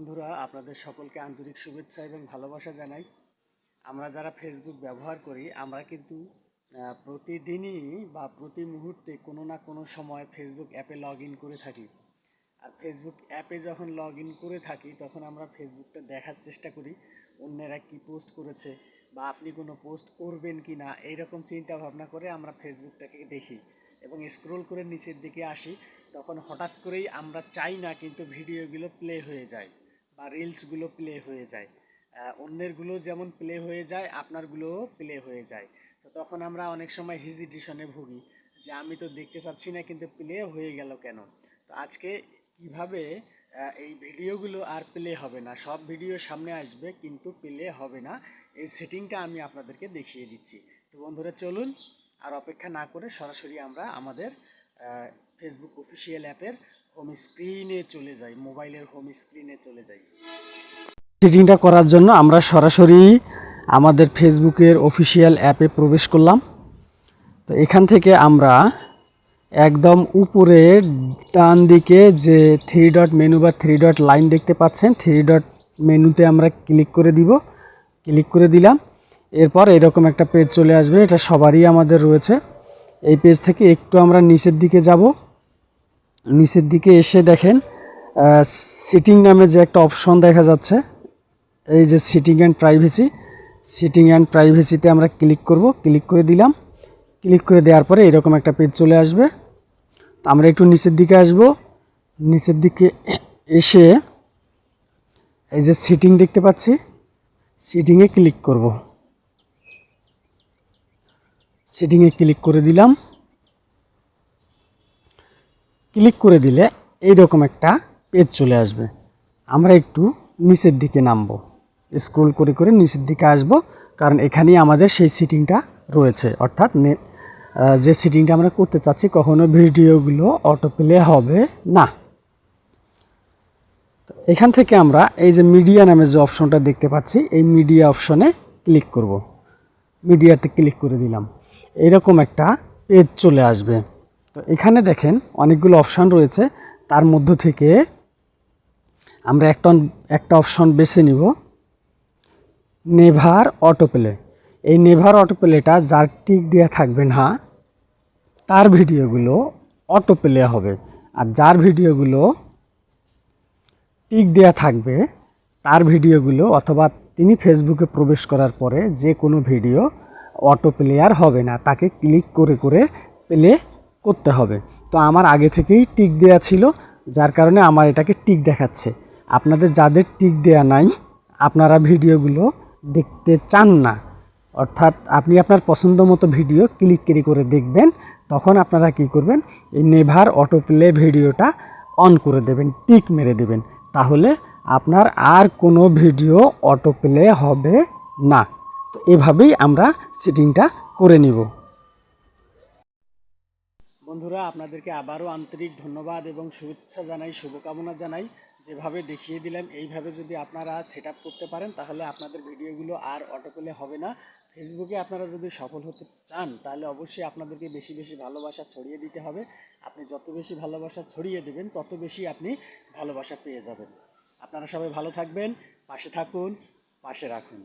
বন্ধুরা, আপনাদের সকলকে আন্তরিক শুভেচ্ছা এবং ভালোবাসা জানাই। আমরা যারা ফেসবুক ব্যবহার করি, আমরা কিন্তু প্রতিদিনই বা প্রতি মুহূর্তে কোনো না কোনো সময় ফেসবুক অ্যাপে লগ ইন করে থাকি। আর ফেসবুক অ্যাপে যখন লগ ইন করে থাকি, তখন আমরা ফেসবুকটা দেখার চেষ্টা করি, অন্যেরা কি পোস্ট করেছে বা আপনি কোনো পোস্ট করবেন কি না, এইরকম চিন্তা ভাবনা করে আমরা ফেসবুকটাকে দেখি। এবং স্ক্রোল করে নিচের দিকে আসি, তখন হঠাৎ করেই আমরা চাই না কিন্তু ভিডিওগুলো প্লে হয়ে যায়। বা রিলসগুলো প্লে হয়ে যায়। অন্যেরগুলো যেমন প্লে হয়ে যায় আপনারগুলোও প্লে হয়ে যায়। তো তখন আমরা অনেক সময় হেজিটেশনে ভুগি যে আমি তো দেখতে চাচ্ছি না, কিন্তু প্লে হয়ে গেল কেন? তো আজকে কীভাবে এই ভিডিওগুলো আর প্লে হবে না? সব ভিডিও সামনে আসবে, কিন্তু প্লে হবে না। এই সেটিংটা আমি আপনাদেরকে দেখিয়ে দিচ্ছি। তো বন্ধুরা, চলুন আর অপেক্ষা না করে সরাসরি আমরা আমাদের ফেসবুক অফিসিয়াল অ্যাপের হোম স্ক্রিনে চলে যাই মোবাইলের হোম স্ক্রিনে চলে যাই। সেটিংটা করার জন্য আমরা সরাসরি আমাদের ফেসবুকের অফিসিয়াল অ্যাপে প্রবেশ করলাম। তো এখান থেকে আমরা একদম উপরে ডান দিকে যে থ্রি ডট মেনু বা থ্রি ডট লাইন দেখতে পাচ্ছেন থ্রি ডট মেনুতে আমরা ক্লিক করে দিব। ক্লিক করে দিলাম। এরপর এরকম একটা পেজ চলে আসবে, এটা সবারই আমাদের রয়েছে। এই পেজ থেকে একটু আমরা নিচের দিকে যাব। নিচের দিকে এসে দেখেন সিটিং নামে যে একটা অপশন দেখা যাচ্ছে, এই যে setting and privacy setting and প্রাইভেসিতে আমরা ক্লিক করব ক্লিক করে দিলাম ক্লিক করে দেওয়ার পরে এরকম একটা পেজ চলে আসবে। আমরা একটু নিচের দিকে আসব, নিচের দিকে এসে এই যে সিটিং দেখতে পাচ্ছি সিটিংয়ে ক্লিক করব। সিটিংয়ে ক্লিক করে দিলাম। ক্লিক করে দিলে এইরকম একটা পেজ চলে আসবে। আমরা একটু নিচের দিকে নামবো। স্ক্রোল করে করে নিচের দিকে আসব, কারণ এখানেই আমাদের সেই সিটিংটা রয়েছে। অর্থাৎ যে সিটিংটা আমরা করতে চাচ্ছি, কখনো ভিডিওগুলো অটো প্লে হবে না। এখান থেকে আমরা এই যে মিডিয়া নামে যে অপশনটা দেখতে পাচ্ছি, এই মিডিয়া অপশনে ক্লিক করব। মিডিয়াতে ক্লিক করে দিলাম। এরকম একটা পেজ চলে আসবে। তো এখানে দেখেন অনেকগুলো অপশান রয়েছে। তার মধ্য থেকে আমরা একটা একটা অপশন বেছে নিব। নেভার অটোপ্লে এই নেভার অটোপ্লেটা যার টিক দেওয়া থাকবে না, তার ভিডিওগুলো অটোপ্লে হবে। আর যার ভিডিওগুলো টিক দেওয়া থাকবে, তার ভিডিওগুলো অথবা তিনি ফেসবুকে প্রবেশ করার পরে যে কোনো ভিডিও অটো প্লেয়ার হবে না। তাকে ক্লিক করে করে প্লে করতে হবে। তো আমার আগে থেকেই টিক দেওয়া ছিল, যার কারণে আমার এটাকে টিক দেখাচ্ছে। আপনাদের যাদের টিক দেওয়া নাই, আপনারা ভিডিওগুলো দেখতে চান না। অর্থাৎ আপনি আপনার পছন্দ মতো ভিডিও ক্লিক করে করে দেখবেন, তখন আপনারা কি করবেন, এই নেভার অটো প্লে ভিডিওটা অন করে দেবেন, টিক মেরে দেবেন। তাহলে আপনার আর কোনো ভিডিও অটো প্লে হবে না। তো এভাবেই আমরা সেটিংটা করে নিব। বন্ধুরা, আপনাদেরকে আবারও আন্তরিক ধন্যবাদ এবং শুভেচ্ছা জানাই, শুভকামনা জানাই। যেভাবে দেখিয়ে দিলাম, এইভাবে যদি আপনারা সেট করতে পারেন, তাহলে আপনাদের ভিডিওগুলো আর অটোপ্লে হবে না। ফেসবুকে আপনারা যদি সফল হতে চান, তাহলে অবশ্যই আপনাদেরকে বেশি বেশি ভালোবাসা ছড়িয়ে দিতে হবে। আপনি যত বেশি ভালোবাসা ছড়িয়ে দেবেন, তত বেশি আপনি ভালোবাসা পেয়ে যাবেন। আপনারা সবাই ভালো থাকবেন, পাশে থাকুন, পাশে রাখুন।